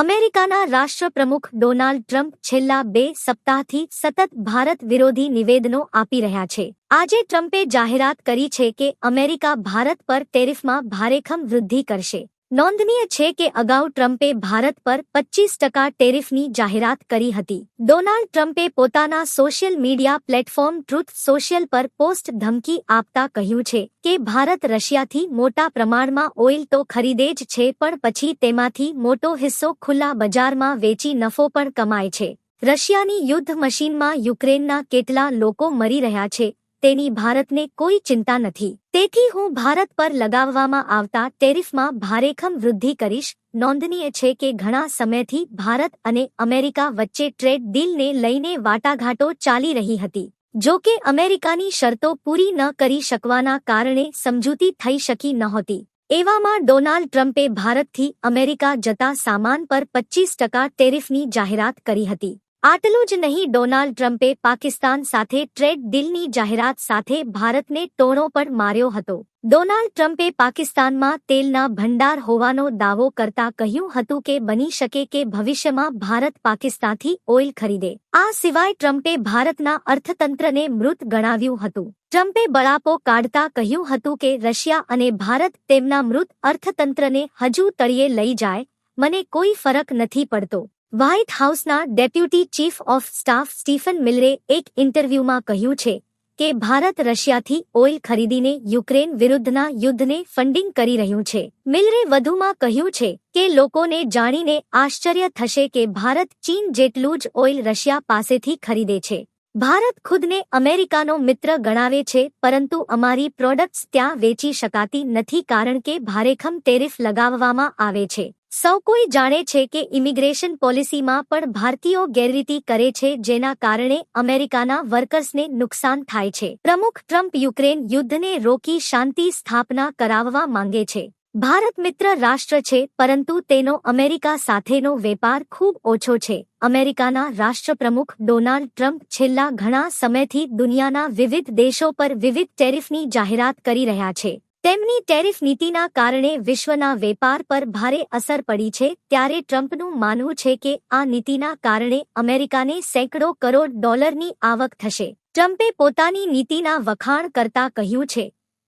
અમેરિકાના રાષ્ટ્રપ્રમુખ Donald Trump છેલ્લા બે સપ્તાહથી સતત ભારત વિરોધી નિવેદનો આપી રહ્યા છે. આજે ટ્રમ્પે જાહેરાત કરી છે કે અમેરિકા ભારત પર ટેરિફમાં ભારેખમ વૃદ્ધિ કરશે. નોંધનીય છે કે અગાઉ ટ્રમ્પે ભારત પર પચીસ ટકા ટેરિફની જાહેરાત કરી હતી. ડોનાલ્ડ ટ્રમ્પે પોતાના social media platform Truth Social પર પોસ્ટ ધમકી આપતા કહ્યું છે કે ભારત રશિયાથી મોટા પ્રમાણમાં ઓઇલ તો ખરીદે જ છે પણ પછી તેમાંથી મોટો હિસ્સો ખુલ્લા બજારમાં વેચી નફો પણ કમાય છે. રશિયાની યુદ્ધ મશીનમાં યુક્રેનના કેટલા લોકો મરી રહ્યા છે તેની ભારતને કોઈ ચિંતા નથી. તેથી હું ભારત પર લગાવવામાં આવતા ટેરિફમાં ભારેખમ વૃદ્ધિ કરીશ. નોંધનીય છે કે ઘણા સમયથી ભારત અને અમેરિકા વચ્ચે ટ્રેડ ડીલને લઈને વાટાઘાટો ચાલી રહી હતી. જો કે અમેરિકાની શરતો પૂરી ન કરી શકવાના કારણે સમજૂતી થઈ શકી નહોતી. એવામાં ડોનાલ્ડ ટ્રમ્પે ભારતથી અમેરિકા જતા સામાન પર પચીસ ટકા ટેરિફની જાહેરાત કરી હતી. આટલું જ નહીં, ડોનાલ્ડ ટ્રમ્પે પાકિસ્તાન સાથે ટ્રેડ ડીલની જાહેરાત સાથે ભારતને ટોણો પણ માર્યો હતો. ડોનાલ્ડ ટ્રમ્પે પાકિસ્તાનમાં તેલના ભંડાર હોવાનો દાવો કરતા કહ્યું હતું કે બની શકે કે ભવિષ્યમાં ભારત પાકિસ્તાનથી ઓઇલ ખરીદે. આ સિવાય ટ્રમ્પે ભારતના અર્થતંત્રને મૃત ગણાવ્યું હતું. ટ્રમ્પે બળાપો કાઢતા કહ્યું હતું કે રશિયા અને ભારત તેમના મૃત અર્થતંત્રને હજુ તળિયે લઈ જાય, મને કોઈ ફરક નથી પડતો. વ્હાઇટ હાઉસના deputy chief of staff Stephen મિલરે એક ઇન્ટરવ્યુમાં કહ્યું છે કે ભારત રશિયાથી ઓઇલ ખરીદીને યુક્રેન વિરુદ્ધના યુદ્ધને ફંડિંગ કરી રહ્યું છે. મિલરે વધુમાં કહ્યું છે કે લોકોને જાણીને આશ્ચર્ય થશે કે ભારત ચીન જેટલું જ ઓઇલ રશિયા પાસેથી ખરીદે છે. ભારત ખુદને અમેરિકાનો મિત્ર ગણાવે છે, પરંતુ અમારી પ્રોડક્ટ્સ ત્યાં વેચી શકાતી નથી કારણ કે ભારેખમ ટેરિફ લગાવવામાં આવે છે. સૌ કોઈ જાણે છે કે ઇમિગ્રેશન પોલિસીમાં પણ ભારતીયો ગેરરીતિ કરે છે જેના કારણે અમેરિકાના વર્કર્સને નુકસાન થાય છે. પ્રમુખ ટ્રમ્પ યુક્રેન યુદ્ધને રોકી શાંતિ સ્થાપના કરાવવા માંગે છે. ભારત મિત્ર રાષ્ટ્ર છે, પરંતુ તેનો અમેરિકા સાથેનો વેપાર ખૂબ ઓછો છે. અમેરિકાના રાષ્ટ્રપ્રમુખ ડોનાલ્ડ ટ્રમ્પ છેલ્લા ઘણા સમયથી દુનિયાના વિવિધ દેશો પર વિવિધ ટેરિફની જાહેરાત કરી રહ્યા છે. તેમની ટેરિફ નીતિના કારણે વિશ્વના વેપાર પર ભારે અસર પડી છે, ત્યારે ટ્રમ્પનું માનવું છે કે આ નીતિના કારણે અમેરિકાને સેંકડો કરોડ ડોલરની આવક થશે. ટ્રમ્પે પોતાની નીતિના વખાણ કરતા કહ્યું છે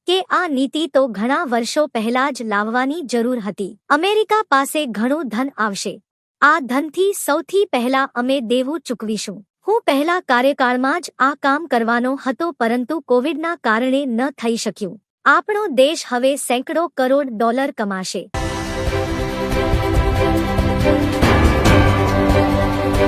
કે આ નીતિ તો ઘણા વર્ષો પહેલા જ લાવવાની જરૂર હતી. અમેરિકા પાસે ઘણું ધન આવશે. આ ધનથી સૌથી પહેલા અમે દેવું ચૂકવીશું. હું પહેલા કાર્યકાળમાં જ આ કામ કરવાનો હતો, પરંતુ કોવિડના કારણે ન થઈ શક્યું. આપણો દેશ હવે સેંકડો કરોડ ડોલર કમાશે.